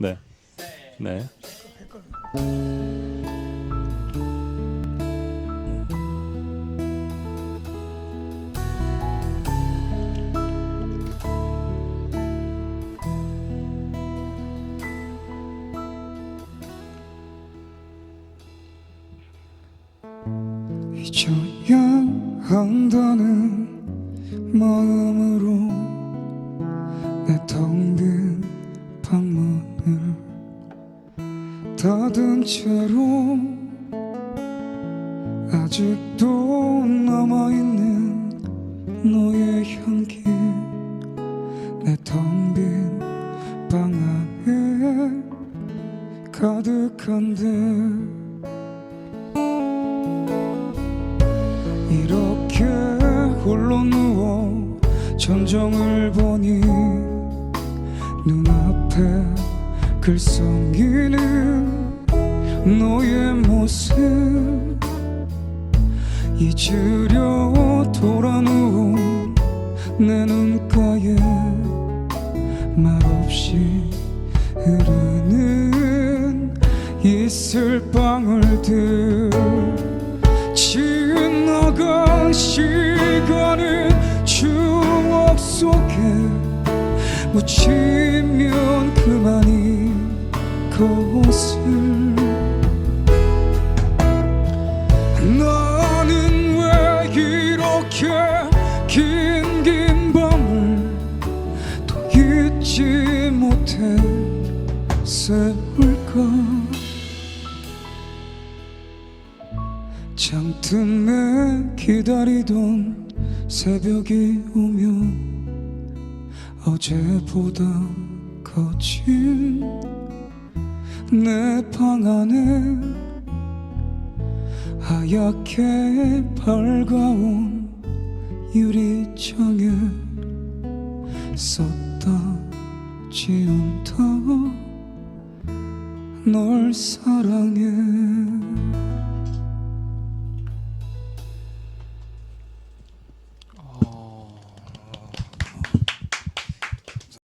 네. 네. 잊어야 한다는 마음으로 내 텅빈 닫은 채로 아직도 남아있는 너의 향기 내 텅 빈 방 안에 가득한데 이렇게 홀로 누워 전정을 보니 눈앞에 글썽이는 너의 모습. 잊으려 돌아 누운 내 눈가에 말없이 흐르는 이슬방울들. 지나간 시 묻히면 그만이 것을 나는 왜 이렇게 긴 긴 밤을 또 잊지 못해 세울까? 장틈에 기다리던 새벽이 오면 어제보다 거친 내 방 안에 하얗게 밝아온 유리창에 썼다 지운 다 널 사랑해